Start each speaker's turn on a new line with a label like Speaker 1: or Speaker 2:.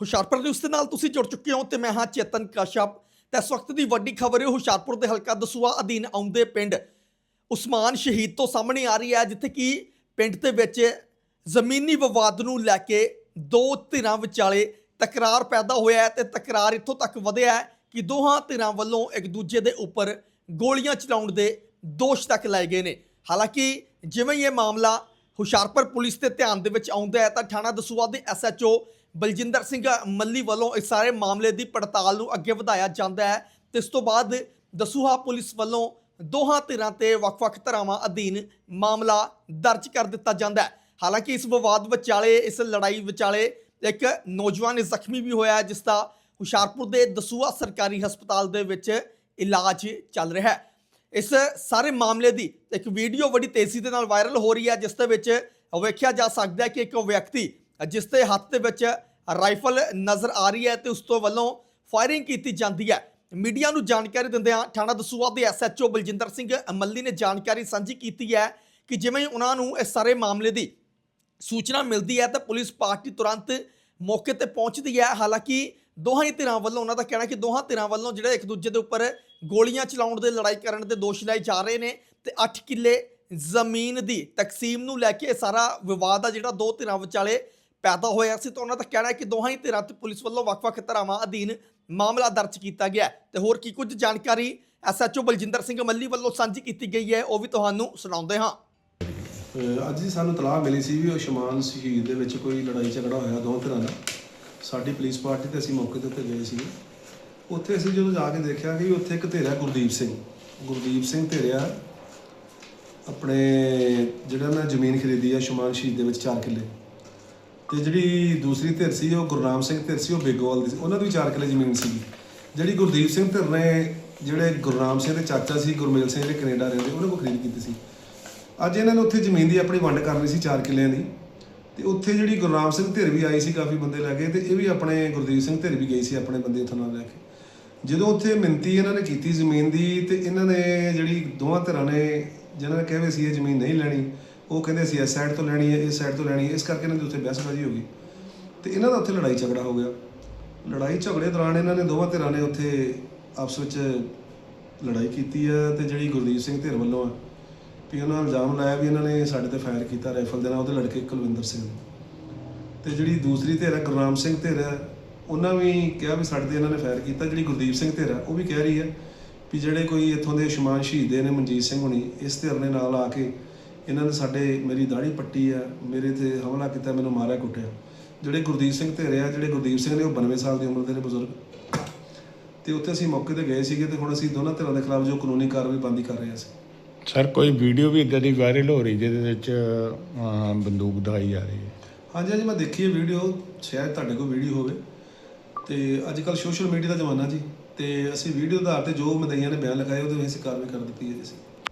Speaker 1: Hoshiarpur news ਦੇ ਨਾਲ ਤੁਸੀਂ ਜੁੜ ਚੁੱਕੇ ਹੋ ਤੇ ਮੈਂ ਹਾਂ ਚੇਤਨ ਕਾਸ਼ਪ। ਤੇ ਇਸ ਵਕਤ ਦੀ ਵੱਡੀ ਖਬਰ ਹੈ ਹੁਸ਼ਿਆਰਪੁਰ ਦੇ ਹਲਕਾ ਦਸੂਆ ਅਧੀਨ ਆਉਂਦੇ ਪਿੰਡ ਉਸਮਾਨ ਸ਼ਹੀਦ ਤੋਂ ਸਾਹਮਣੇ ਆ ਰਹੀ ਹੈ, ਜਿੱਥੇ ਕਿ ਪਿੰਡ ਦੇ ਵਿੱਚ ਜ਼ਮੀਨੀ ਵਿਵਾਦ ਨੂੰ ਲੈ ਕੇ ਦੋ ਧਿਰਾਂ ਵਿਚਾਲੇ ਤਕਰਾਰ ਪੈਦਾ ਹੋਇਆ ਹੈ ਤੇ ਤਕਰਾਰ ਇੱਥੋਂ ਤੱਕ ਵਧਿਆ ਹੈ ਕਿ ਦੋਹਾਂ ਧਿਰਾਂ ਵੱਲੋਂ ਇੱਕ ਦੂਜੇ ਦੇ ਉੱਪਰ ਗੋਲੀਆਂ ਚਲਾਉਣ ਦੇ ਦੋਸ਼ ਤੱਕ ਲਾਏ ਗਏ ਨੇ। ਹਾਲਾਂਕਿ ਜਿਵੇਂ ਇਹ ਮਾਮਲਾ ਹੁਸ਼ਿਆਰਪੁਰ ਪੁਲਿਸ ਦੇ ਧਿਆਨ ਦੇ ਵਿੱਚ ਆਉਂਦਾ ਹੈ ਤਾਂ ਥਾਣਾ ਦਸੂਆ ਦੇ ਐਸਐਚਓ ਬਲਜਿੰਦਰ ਸਿੰਘ ਮੱਲੀ ਵੱਲੋਂ ਇਸ ਸਾਰੇ ਮਾਮਲੇ ਦੀ ਪੜਤਾਲ ਨੂੰ ਅੱਗੇ ਵਧਾਇਆ ਜਾਂਦਾ ਹੈ। ਤੇ ਇਸ ਤੋਂ ਬਾਅਦ ਦਸੂਹਾ ਪੁਲਿਸ ਵੱਲੋਂ ਦੋਹਾਂ ਧਿਰਾਂ ਤੇ ਵੱਖ-ਵੱਖ ਧਰਾਵਾਂ ਅਧੀਨ ਮਾਮਲਾ ਦਰਜ ਕਰ ਦਿੱਤਾ ਜਾਂਦਾ ਹੈ। ਹਾਲਾਂਕਿ ਇਸ ਵਿਵਾਦ ਵਿਚਾਲੇ, ਇਸ ਲੜਾਈ ਵਿਚਾਲੇ ਇੱਕ ਨੌਜਵਾਨ ਜ਼ਖਮੀ ਵੀ ਹੋਇਆ ਜਿਸ ਦਾ ਹੁਸ਼ਿਆਰਪੁਰ ਦੇ ਦਸੂਹਾ ਸਰਕਾਰੀ ਹਸਪਤਾਲ ਦੇ ਵਿੱਚ ਇਲਾਜ ਚੱਲ ਰਿਹਾ ਹੈ। ਇਸ ਸਾਰੇ ਮਾਮਲੇ ਦੀ ਇੱਕ ਵੀਡੀਓ ਬੜੀ ਤੇਜ਼ੀ ਦੇ ਨਾਲ ਵਾਇਰਲ ਹੋ ਰਹੀ ਹੈ, ਜਿਸ ਦੇ ਵਿੱਚ ਵੇਖਿਆ ਜਾ ਸਕਦਾ ਹੈ ਕਿ ਇੱਕ ਵਿਅਕਤੀ ਜਿਸ ਦੇ ਹੱਥ ਦੇ ਵਿੱਚ ਰਾਈਫਲ ਨਜ਼ਰ ਆ ਰਹੀ ਹੈ ਤੇ ਉਸ ਤੋਂ ਵੱਲੋਂ ਫਾਇਰਿੰਗ ਕੀਤੀ ਜਾਂਦੀ ਹੈ। ਮੀਡੀਆ ਨੂੰ ਜਾਣਕਾਰੀ ਦਿੰਦਿਆਂ ਥਾਣਾ ਦਸੂਆ ਦੇ ਐਸਐਚਓ ਬਲਜਿੰਦਰ ਸਿੰਘ ਮੱਲੀ ਨੇ ਜਾਣਕਾਰੀ ਸਾਂਝੀ ਕੀਤੀ ਹੈ ਕਿ ਜਿਵੇਂ ਉਹਨਾਂ ਨੂੰ ਇਸ ਸਾਰੇ ਮਾਮਲੇ ਦੀ ਸੂਚਨਾ ਮਿਲਦੀ ਹੈ ਤਾਂ ਪੁਲਿਸ ਪਾਰਟੀ ਤੁਰੰਤ ਮੌਕੇ ਤੇ ਪਹੁੰਚਦੀ ਹੈ। ਹਾਲਾਂਕਿ ਦੋਹਾਂ ਹੀ ਧਿਰਾਂ ਵੱਲੋਂ, ਉਹਨਾਂ ਦਾ ਕਹਿਣਾ ਕਿ ਦੋਹਾਂ ਧਿਰਾਂ ਵੱਲੋਂ ਜਿਹੜੇ ਇੱਕ ਦੂਜੇ ਦੇ ਉੱਪਰ ਗੋਲੀਆਂ ਚਲਾਉਣ ਦੇ, ਲੜਾਈ ਕਰਨ ਦੇ ਦੋਸ਼ ਲਾਏ ਜਾ ਰਹੇ ਨੇ ਤੇ 8 ਕਿੱਲੇ ਜ਼ਮੀਨ ਦੀ ਤਕਸੀਮ ਨੂੰ ਲੈ ਕੇ ਇਹ ਸਾਰਾ ਵਿਵਾਦ ਆ ਜਿਹੜਾ ਦੋ ਧਿਰਾਂ ਵਿਚਾਲੇ ਪੈਦਾ ਹੋਇਆ ਸੀ ਤਾਂ ਉਹਨਾਂ ਦਾ ਕਹਿਣਾ ਹੈ ਕਿ ਦੋਹਾਂ ਹੀ ਧਿਰਾਂ ਤੇ ਪੁਲਿਸ ਵੱਲੋਂ ਵੱਖ-ਵੱਖ ਧਰਾਵਾਂ ਅਧੀਨ ਮਾਮਲਾ ਦਰਜ ਕੀਤਾ ਗਿਆ ਹੈ। ਤੇ ਹੋਰ ਕੀ ਕੁਝ ਜਾਣਕਾਰੀ ਐਸਐਚਓ ਬਲਜਿੰਦਰ ਸਿੰਘ ਮੱਲੀ ਵੱਲੋਂ ਸਾਂਝੀ ਕੀਤੀ ਗਈ ਹੈ, ਉਹ ਵੀ ਤੁਹਾਨੂੰ ਸੁਣਾਉਂਦੇ ਹਾਂ।
Speaker 2: ਅੱਜ ਹੀ ਸਾਨੂੰ ਤਲਾਹ ਮਿਲੀ ਸੀ ਵੀ ਉਹ ਸ਼ਮਾਨ ਸ਼ਹੀਦ ਦੇ ਵਿੱਚ ਕੋਈ ਲੜਾਈ ਝਗੜਾ ਹੋਇਆ ਦੋ ਧਿਰਾਂ ਦਾ ਸਾਡੀ ਪੁਲਿਸ ਪਾਰਟੀ ਤੇ ਅਸੀਂ ਮੌਕੇ 'ਤੇ ਉੱਤੇ ਗਏ ਸੀ। ਉੱਥੇ ਅਸੀਂ ਜਦੋਂ ਜਾ ਕੇ ਦੇਖਿਆ ਕਿ ਉੱਥੇ ਇੱਕ ਧਿਰ ਹੈ ਗੁਰਦੀਪ ਸਿੰਘ। ਗੁਰਦੀਪ ਸਿੰਘ ਧਿਰਿਆ ਆਪਣੇ ਜਿਹੜਾ ਮੈਂ ਜ਼ਮੀਨ ਖਰੀਦੀ ਆ ਸ਼ਮਾਨ ਸ਼ਹੀਦ ਦੇ ਵਿੱਚ 4 ਕਿੱਲੇ। ਤੇ ਜਿਹੜੀ ਦੂਸਰੀ ਧਿਰ ਸੀ, ਉਹ ਗੁਰਨਾਮ ਸਿੰਘ ਧਿਰ ਸੀ, ਉਹ ਬੇਗੋਵਾਲ ਦੀ ਸੀ। ਉਹਨਾਂ ਦੀ ਵੀ 4 ਕਿੱਲੇ ਜ਼ਮੀਨ ਸੀ ਜਿਹੜੀ ਗੁਰਦੀਪ ਸਿੰਘ ਧਿਰ ਨੇ ਜਿਹੜੇ ਗੁਰਨਾਮ ਸਿੰਘ ਦੇ ਚਾਚਾ ਸੀ, ਗੁਰਮੇਲ ਸਿੰਘ ਜਿਹੜੇ ਕੈਨੇਡਾ ਰਹਿੰਦੇ, ਉਹਨਾਂ ਕੋਲ ਖਰੀਦ ਕੀਤੀ ਸੀ। ਅੱਜ ਇਹਨਾਂ ਨੇ ਉੱਥੇ ਜ਼ਮੀਨ ਦੀ ਆਪਣੀ ਵੰਡ ਕਰਨੀ ਸੀ 4 ਕਿੱਲਿਆਂ ਦੀ। ਤੇ ਉੱਥੇ ਜਿਹੜੀ ਗੁਰਨਾਮ ਸਿੰਘ ਧਿਰ ਵੀ ਆਈ ਸੀ ਕਾਫੀ ਬੰਦੇ ਲੈ ਕੇ, ਤੇ ਇਹ ਵੀ ਆਪਣੇ ਗੁਰਦੀਪ ਸਿੰਘ ਧਿਰ ਵੀ ਗਈ ਸੀ ਆਪਣੇ ਬੰਦੇ ਉੱਥੋਂ ਨਾਲ ਲੈ ਕੇ। ਜਦੋਂ ਉੱਥੇ ਮਿੰਤੀ ਇਹਨਾਂ ਨੇ ਕੀਤੀ ਜ਼ਮੀਨ ਦੀ, ਤੇ ਇਹਨਾਂ ਨੇ ਜਿਹੜੀ ਦੋਵਾਂ ਧਿਰਾਂ ਨੇ ਜਿਹਨਾਂ ਨੇ ਕਹਿੰਦੇ ਸੀ ਇਹ ਜ਼ਮੀਨ ਨਹੀਂ ਲੈਣੀ ਉਹ ਕਹਿੰਦੇ ਅਸੀਂ ਇਸ ਸਾਈਡ ਤੋਂ ਲੈਣੀ ਹੈ ਇਸ ਸਾਈਡ ਤੋਂ ਲੈਣੀ ਹੈ। ਇਸ ਕਰਕੇ ਇਹਨਾਂ ਦੀ ਉੱਥੇ ਬਹਿਸਬਾਜ਼ੀ ਹੋ ਗਈ। ਤੇ ਇਹਨਾਂ ਦਾ ਉੱਥੇ ਲੜਾਈ ਝਗੜਾ ਹੋ ਗਿਆ। ਲੜਾਈ ਝਗੜੇ ਦੌਰਾਨ ਇਹਨਾਂ ਨੇ ਦੋਵਾਂ ਧਿਰਾਂ ਨੇ ਉੱਥੇ ਆਪਸ ਵਿੱਚ ਲੜਾਈ ਕੀਤੀ ਹੈ ਤੇ ਜਿਹੜੀ ਗੁਰਦੀਪ ਸਿੰਘ ਧਿਰ ਵੱਲੋਂ ਆ, ਵੀ ਉਹਨਾਂ ਇਲਜ਼ਾਮ ਲਾਇਆ ਵੀ ਇਹਨਾਂ ਨੇ ਸਾਡੇ ਤੇ ਫਾਇਰ ਕੀਤਾ ਰਾਈਫਲ ਦੇ ਨਾਲ, ਉਹਦੇ ਲੜਕੇ ਕੁਲਵਿੰਦਰ ਸਿੰਘ। ਤੇ ਜਿਹੜੀ ਦੂਸਰੀ ਧਿਰ ਹੈ, ਗੁਰਨਾਮ ਸਿੰਘ ਧਿਰ ਹੈ, ਉਹਨਾਂ ਵੀ ਕਿਹਾ ਵੀ ਸਾਡੇ ਤੇ ਇਹਨਾਂ ਨੇ ਫਾਇਰ ਕੀਤਾ। ਜਿਹੜੀ ਗੁਰਦੀਪ ਸਿੰਘ ਧਿਰ ਹੈ, ਉਹ ਵੀ ਕਹਿ ਰਹੀ ਹੈ ਵੀ ਜਿਹੜੇ ਕੋਈ ਇੱਥੋਂ ਦੇ ਸ਼ਮਾਨ ਸ਼ਹੀਦੇ ਨੇ, ਮਨਜੀਤ ਸਿੰਘ ਹੁਣੀ, ਇਸ ਧਿਰ ਨੇ ਨਾਲ ਆ ਕੇ ਇਹਨਾਂ ਨੇ ਸਾਡੇ ਮੇਰੀ ਦਾੜੀ ਪੱਟੀ ਆ ਮੇਰੇ ਤੇ ਹਮਲਾ ਕੀਤਾ ਮੈਨੂੰ ਮਾਰਿਆ ਕੁੱਟਿਆ। ਜਿਹੜੇ ਗੁਰਦੀਪ ਸਿੰਘ ਧਿਰ ਆ ਜਿਹੜੇ ਗੁਰਦੀਪ ਸਿੰਘ ਨੇ ਉਹ 92 ਸਾਲ ਦੀ ਉਮਰ ਦੇ ਨੇ ਬਜ਼ੁਰਗ। ਤੇ ਉੱਥੇ ਅਸੀਂ ਮੌਕੇ ਤੇ ਗਏ ਸੀਗੇ ਤੇ ਹੁਣ ਅਸੀਂ ਦੋਨਾਂ ਧਿਰਾਂ ਦੇ ਖਿਲਾਫ ਜੋ ਕਾਨੂੰਨੀ ਕਾਰਵਾਈ ਬੰਦੀ ਕਰ ਰਹੇ ਹਾਂ ਅਸੀਂ।
Speaker 3: ਸਰ ਕੋਈ ਵੀਡੀਓ ਵੀ ਇਦਾਂ ਦੀ ਵਾਇਰਲ ਹੋ ਰਹੀ ਜਿਹਦੇ ਵਿੱਚ ਅਹ, ਬੰਦੂਕ ਦਿਖਾਈ ਜਾ ਰਹੀ ਹੈ?
Speaker 2: ਹਾਂਜੀ ਹਾਂਜੀ ਮੈਂ ਦੇਖੀ ਹੈ ਵੀਡੀਓ ਸ਼ਾਇਦ ਤੁਹਾਡੇ ਕੋਲ ਵੀਡੀਓ ਹੋਵੇ। ਤੇ ਅੱਜ ਕੱਲ ਸੋਸ਼ਲ ਮੀਡੀਆ ਦਾ ਜ਼ਮਾਨਾ ਜੀ ਤੇ ਅਸੀਂ ਵੀਡੀਓ ਦੇ ਆਧਾਰ ਤੇ ਜੋ ਮਦਈਆਂ ਨੇ ਬਿਆਨ ਲਿਖਾਏ ਉਹਦੇ ਵਿੱਚ ਅਸੀਂ ਕਾਰਵਾਈ ਕਰ ਦਿੱਤੀ ਹੈ ਜੀ ਅਸੀਂ।